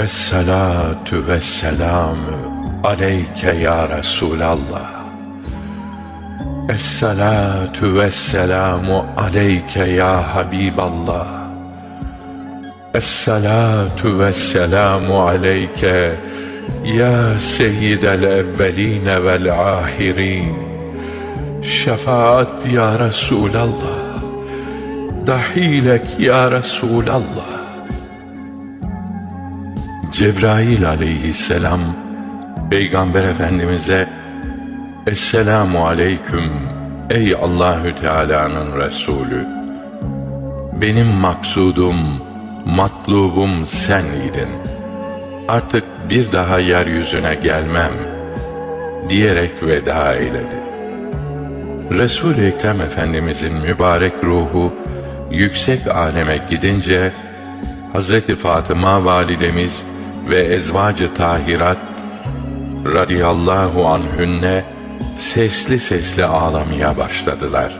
Esselatu vesselamu aleyke ya Resulallah. Esselatu vesselamu aleyke ya Habiballah. Esselatu vesselamu aleyke ya seyyidel evveline vel ahirin. Şefaat ya Resulallah. Dahilek ya Resulallah. Cebrail aleyhisselam Peygamber Efendimiz'e Esselamu aleyküm ey Allahü Teala'nın Resulü. Benim maksudum, matlubum sen idin. Artık bir daha yeryüzüne gelmem diyerek veda eyledi. Resul-i Ekrem Efendimizin mübarek ruhu yüksek aleme gidince Hazreti Fatıma validemiz ve ezvacı tahirat radıyallahu anhünne sesli sesli ağlamaya başladılar.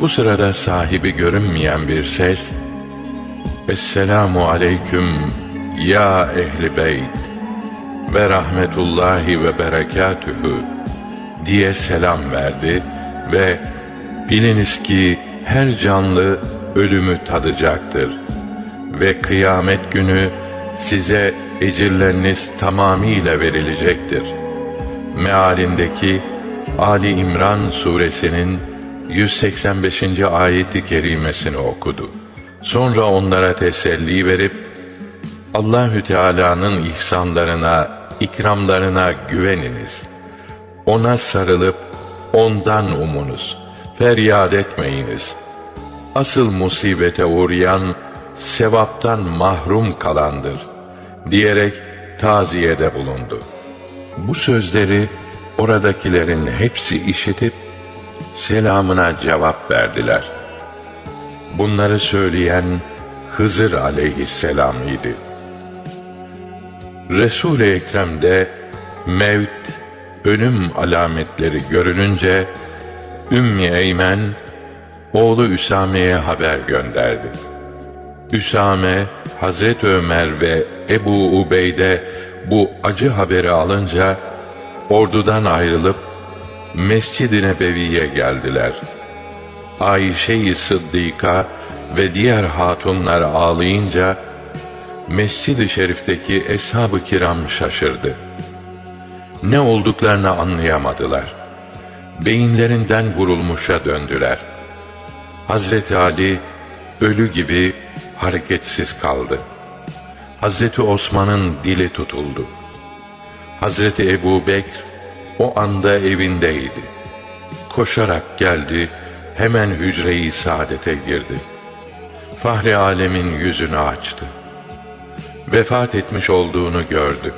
Bu sırada sahibi görünmeyen bir ses Esselamu aleyküm ya ehli beyt ve rahmetullahi ve berekatühü diye selam verdi ve biliniz ki her canlı ölümü tadacaktır ve kıyamet günü size ecirleriniz tamamıyla verilecektir. Mealindeki Ali İmran suresinin 185. ayeti kerimesini okudu. Sonra onlara teselli verip Allahü Teala'nın ihsanlarına, ikramlarına güveniniz. Ona sarılıp ondan umunuz. Feryat etmeyiniz. Asıl musibete uğrayan sevaptan mahrum kalandır diyerek taziyede bulundu. Bu sözleri oradakilerin hepsi işitip selamına cevap verdiler. Bunları söyleyen Hızır aleyhisselam idi. Resul-i Ekrem'de mevt, ölüm alametleri görününce Ümmü Eymen oğlu Üsame'ye haber gönderdi. Üsame, Hazret Ömer ve Ebu Ubeyde bu acı haberi alınca ordudan ayrılıp Mescid-i Nebevi'ye geldiler. Ayşe-i Sıddika ve diğer hatunlar ağlayınca Mescid-i Şerif'teki eshab-ı kiram şaşırdı. Ne olduklarını anlayamadılar. Beyinlerinden vurulmuşa döndüler. Hazreti Ali ölü gibi hareketsiz kaldı. Hazreti Osman'ın dili tutuldu. Hazreti Ebu Bekr o anda evindeydi. Koşarak geldi, hemen hücre-i saadete girdi. Fahri alemin yüzünü açtı. Vefat etmiş olduğunu gördü.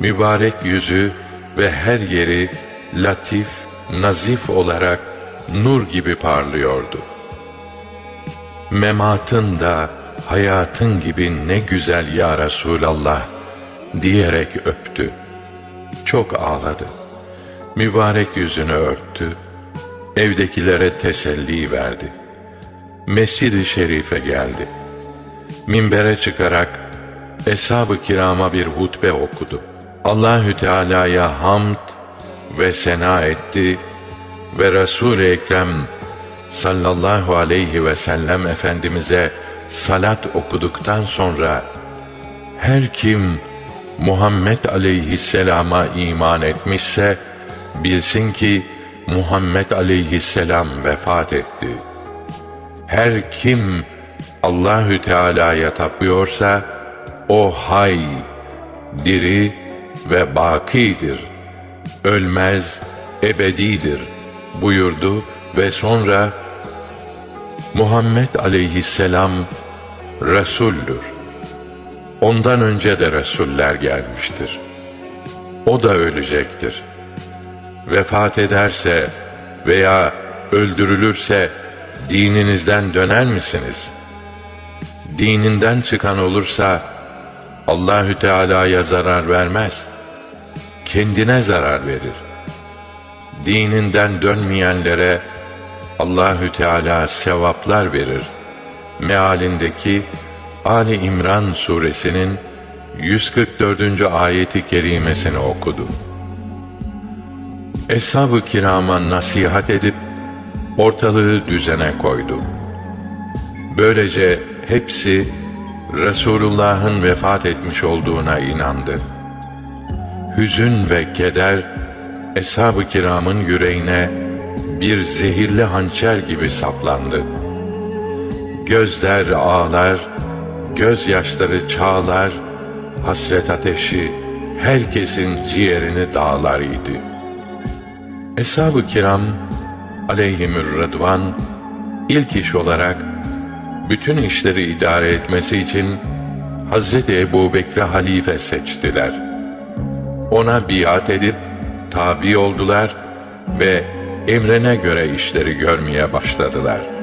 Mübarek yüzü ve her yeri latif, nazif olarak nur gibi parlıyordu. Mematın da hayatın gibi ne güzel ya Resulallah diyerek öptü. Çok ağladı. Mübarek yüzünü örttü. Evdekilere teselli verdi. Mescid-i Şerif'e geldi. Minbere çıkarak Eshab-ı kirama bir hutbe okudu. Allahü Teala'ya hamd ve sena etti ve Resul-i Ekrem sallallahu aleyhi ve sellem efendimize salat okuduktan sonra her kim Muhammed aleyhisselama iman etmişse bilsin ki Muhammed aleyhisselam vefat etti. Her kim Allahü Teala'ya tapıyorsa o hay, diri ve bakidir. Ölmez, ebedidir buyurdu ve sonra Muhammed aleyhisselam Resul'dür. Ondan önce de Resuller gelmiştir. O da ölecektir. Vefat ederse veya öldürülürse dininizden döner misiniz? Dininden çıkan olursa Allahü Teala'ya zarar vermez. Kendine zarar verir. Dininden dönmeyenlere Allahü Teala sevaplar verir. Mealindeki Ali İmran suresinin 144. ayeti kerimesini okudu. Eshab-ı kirama nasihat edip ortalığı düzene koydu. Böylece hepsi Resulullah'ın vefat etmiş olduğuna inandı. Hüzün ve keder eshab-ı kiramın yüreğine bir zehirli hançer gibi saplandı. Gözler ağlar, gözyaşları çağlar, hasret ateşi herkesin ciğerini dağlar idi. Eshab-ı kiram aleyhimür rıdvan ilk iş olarak bütün işleri idare etmesi için Hazreti Ebu Bekri halife seçtiler. Ona biat edip tabi oldular ve emrine göre işleri görmeye başladılar.''